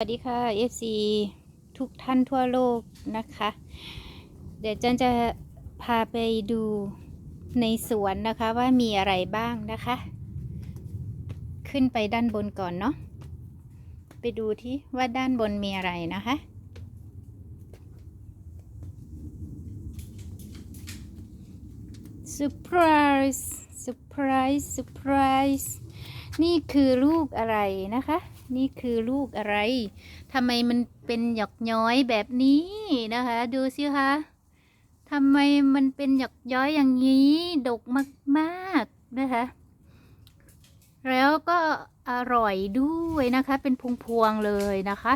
สวัสดีค่ะ FC ทุกท่านทั่วโลกนะคะ เดี๋ยวจันจะพาไปดูในสวนนะคะว่ามีอะไรบ้างนะคะ ขึ้นไปด้านบนก่อนเนาะไปดูที่ว่าด้านบนมีอะไรนะคะเซอร์ไพรส์เซอร์ไพรส์เซอร์ไพรส์นี่คือลูกอะไรนะคะ นี่คือลูกอะไรทำไมมันเป็นหยอกย้อยแบบนี้นะคะ ดูสิคะทำไมมันเป็นหยอกย้อยอย่างนี้ ดกมากๆนะคะ แล้วก็อร่อยด้วยนะคะ เป็นพวงๆเลยนะคะ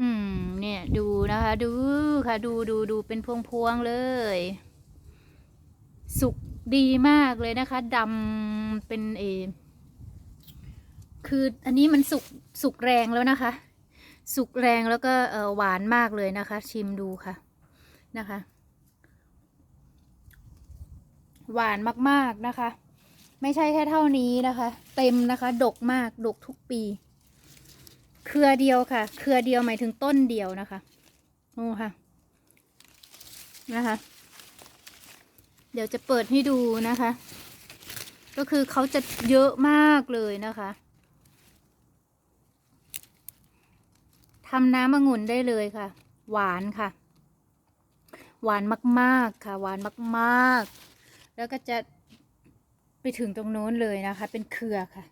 อืม เนี่ยดูนะคะ ดูค่ะดูดูดูเป็นพวงๆเลย สุกดีมากเลยนะคะดำเป็นเอ คืออันนี้มันสุกสุกแรงแล้วนะคะ สุกแรงแล้วก็เออหวานมากเลยนะคะ ชิมดูค่ะนะคะ หวานมากๆนะคะ ไม่ใช่แค่เท่านี้นะคะ เต็มนะคะ ดกมากดกทุกปี เครือเดียวค่ะ เครือเดียวหมายถึงต้นเดียวนะคะโอ้ค่ะนะคะ เดี๋ยวจะเปิดให้ดูนะคะ ก็คือเขาจะเยอะมากเลยนะคะ ทำน้ำองุ่นได้เลยค่ะ หวานค่ะ หวานมากๆค่ะ หวานมากๆ แล้วก็จะไปถึงตรงโน้นเลยนะคะ เป็นเครือค่ะ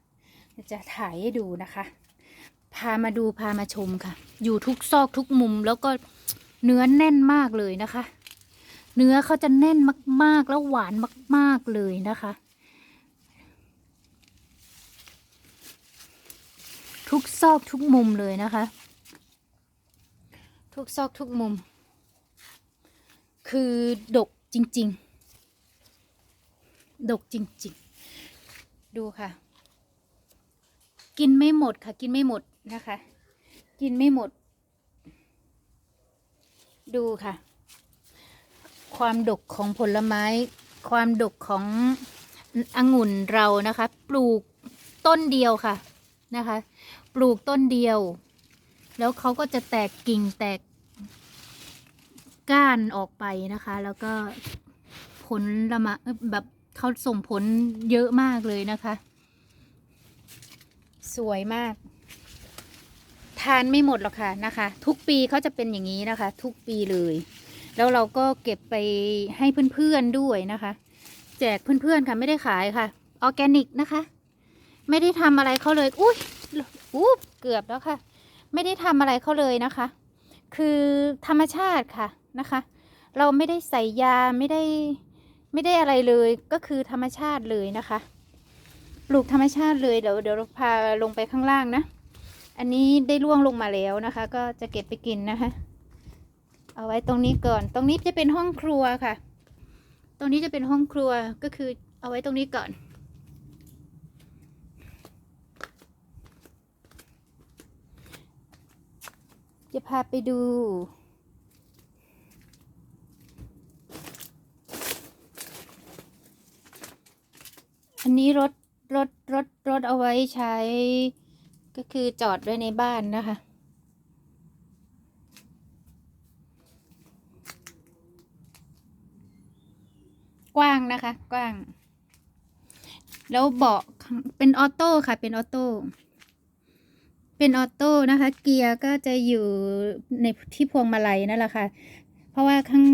จะถ่ายให้ดูนะคะ พามาดูพามาชมค่ะ อยู่ทุกซอกทุกมุมแล้วก็เนื้อแน่นมากเลยนะคะ เนื้อเขาจะแน่นมาก ๆ แล้วหวานมาก ๆเลยนะคะ ทุกซอกทุกมุมเลยนะคะ ทุกซอกทุกมุม คือดกจริง ๆ ดกจริง ๆ ดูค่ะ กินไม่หมดค่ะ กินไม่หมดนะคะ กินไม่หมด ดูค่ะ ความดกของผลไม้ ความดกขององุ่นเรานะคะ ปลูกต้นเดียวค่ะนะคะ ปลูกต้นเดียว แล้วเขาก็จะแตกกิ่งแตก ก้านออกไปนะคะ แล้วก็ผลละมาแบบเขาส่งผลเยอะมากเลยนะคะ สวยมาก ทานไม่หมดหรอกค่ะนะคะ ทุกปีเขาจะเป็นอย่างนี้นะคะ ทุกปีเลย แล้วเราก็เก็บไปให้เพื่อนๆด้วยนะคะ แจกเพื่อนๆค่ะไม่ได้ขายค่ะออแกนิกนะคะ ไม่ได้ทำอะไรเขาเลย อุ้ยอู้เกือบแล้วค่ะ ไม่ได้ทำอะไรเขาเลยนะคะ คือธรรมชาติค่ะนะคะ เราไม่ได้ใส่ยาไม่ได้ไม่ได้อะไรเลยก็คือธรรมชาติเลยนะคะ ปลูกธรรมชาติเลยเดี๋ยวเดี๋ยวเราพาลงไปข้างล่างนะ อันนี้ได้ร่วงลงมาแล้วนะคะ ก็จะเก็บไปกินนะคะ เอาไว้ตรงนี้ก่อน ตรงนี้จะเป็นห้องครัวค่ะ ตรงนี้จะเป็นห้องครัวก็คือเอาไว้ตรงนี้ก่อน จะพาไปดู อันนี้รถรถรถรถเอาไว้ใช้ก็คือจอดไว้ในบ้านนะคะ กว้างนะคะ กว้าง แล้วเบาะเป็นออโต้ค่ะ เป็นออโต้ เป็นออโต้นะคะ เกียร์ก็จะอยู่ในที่พวงมาลัยนั่นแหละค่ะ เพราะว่าข้าง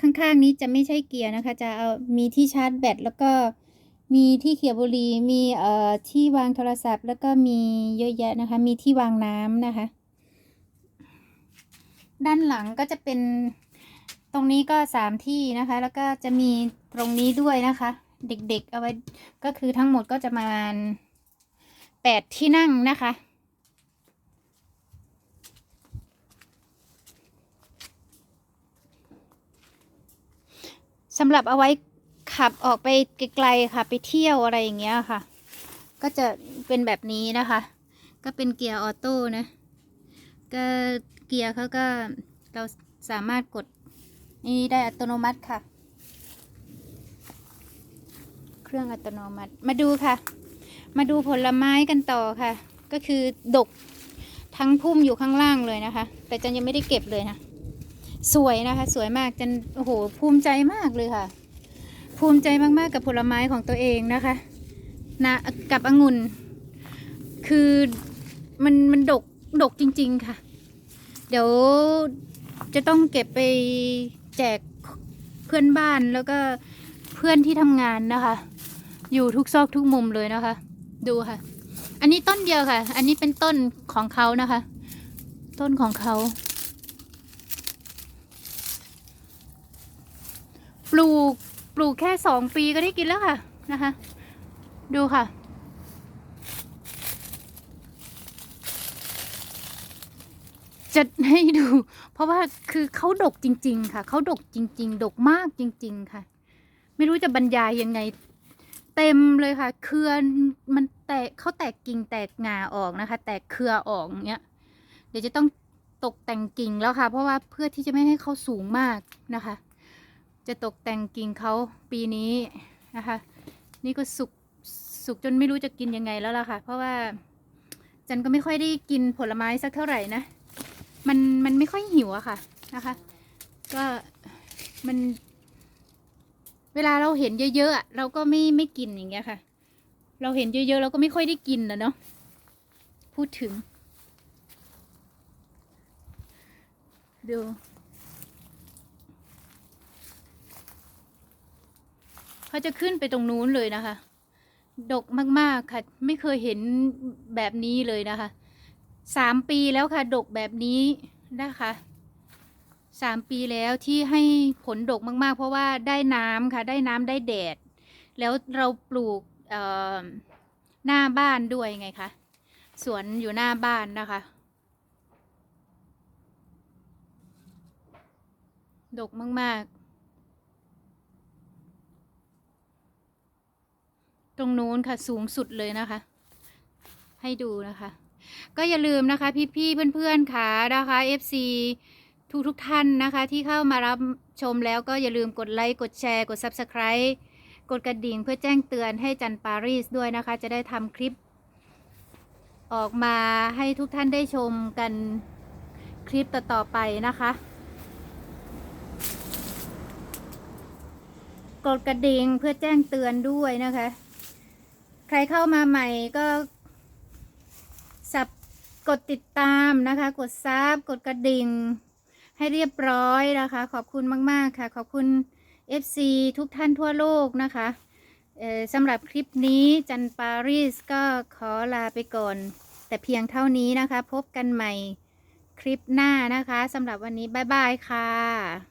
ข้างๆนี้จะไม่ใช่เกียร์นะคะ จะเอามีที่ชาร์จแบตแล้วก็มีที่เขียบุหรี่มีเอ่อที่วางโทรศัพท์ แล้วก็มีเยอะแยะนะคะ มีที่วางน้ำนะคะ ด้านหลังก็จะเป็นตรงนี้ก็สามที่นะคะ แล้วก็จะมีตรงนี้ด้วยนะคะ เด็กๆเอาไว้ก็คือทั้งหมดก็จะประมาณแปดที่นั่งนะคะ สำหรับเอาไว้ขับออกไปไกลๆค่ะ ไปเที่ยวอะไรอย่างเงี้ยค่ะ ก็จะเป็นแบบนี้นะคะ ก็เป็นเกียร์ออโต้นะก็เกียร์เขาก็เราสามารถกดนี่ได้อัตโนมัติค่ะ เครื่องอัตโนมัติมาดูค่ะ มาดูผลไม้กันต่อค่ะ ก็คือดกทั้งพุ่มอยู่ข้างล่างเลยนะคะ แต่จันยังไม่ได้เก็บเลยนะ สวยนะคะ สวยมากจนโอ้โหภูมิใจมากเลยค่ะ ภูมิใจมาก ๆ กับผลไม้ของตัวเองนะคะนะกับองุ่น คือมันมันดกดกจริง ๆ ค่ะ เดี๋ยวจะต้องเก็บไปแจกเพื่อนบ้านแล้วก็เพื่อนที่ทำงานนะคะ อยู่ทุกซอกทุกมุมเลยนะคะ ดูค่ะ อันนี้ต้นเดียวค่ะ อันนี้เป็นต้นของเขานะคะ ต้นของเขา ลูกปลูกแค่สองปีก็ได้กินแล้วค่ะนะคะ ดูค่ะ จะให้ดู เพราะว่าคือเขาดกจริง ๆ ค่ะเขาดกจริง ๆ ดกมากจริง ๆ ค่ะ ไม่รู้จะบรรยายยังไง เต็มเลยค่ะ เครือมันแตกเขาแตกกิ่งแตกงาออกนะคะ แตกเครือออกอย่างเงี้ย เดี๋ยวจะต้องตกแต่งกิ่งแล้วค่ะ เพราะว่าเพื่อที่จะไม่ให้เขาสูงมากนะคะ จะตกแต่งกิ่งเขาปีนี้นะคะ นี่ก็สุกสุกจนไม่รู้จะกินยังไงแล้วล่ะค่ะ เพราะว่าจันก็ไม่ค่อยได้กินผลไม้สักเท่าไหร่นะมันมันไม่ค่อยหิวอะค่ะนะคะ ก็มัน เวลาเราเห็นเยอะๆเราก็ไม่ไม่กินอย่างเงี้ยค่ะ เราเห็นเยอะๆเราก็ไม่ค่อยได้กินนะเนาะพูดถึงดู เขาจะขึ้นไปตรงนู้นเลยนะคะ ดกมากๆค่ะ ไม่เคยเห็นแบบนี้เลยนะคะสามปีแล้วค่ะ ดกแบบนี้นะคะสามปีแล้วที่ให้ผลดกมาก ๆ เพราะว่าได้น้ำค่ะ ได้น้ำได้แดด แล้วเราปลูกหน้าบ้านด้วยไงคะสวนอยู่หน้าบ้านนะคะ ดกมาก ๆ ตรงนู้นค่ะสูงสุดเลยนะคะ ให้ดูนะคะ ก็อย่าลืมนะคะพี่ๆเพื่อนๆค่ะนะคะ FC ทุกทุกท่านนะคะที่เข้ามารับชมแล้วก็อย่าลืมกดไลค์ กดแชร์ กด Subscribe กดกระดิ่งเพื่อแจ้งเตือนให้จันปารีสด้วยนะคะ จะได้ทำคลิป ออกมาให้ทุกท่านได้ชมกันคลิปต่อๆไปนะคะ กดกระดิ่งเพื่อแจ้งเตือนด้วยนะคะ ใครเข้ามาใหม่ก็สับกดติดตามนะคะ กดซับกดกระดิ่ง ให้เรียบร้อยนะคะ ขอบคุณมาก ๆ ค่ะ ขอบคุณ FC ทุกท่านทั่วโลกนะคะสำหรับคลิปนี้จันปารีสก็ขอลาไปก่อน แต่เพียงเท่านี้นะคะ พบกันใหม่คลิปหน้านะคะสำหรับวันนี้ บ๊ายบายค่ะ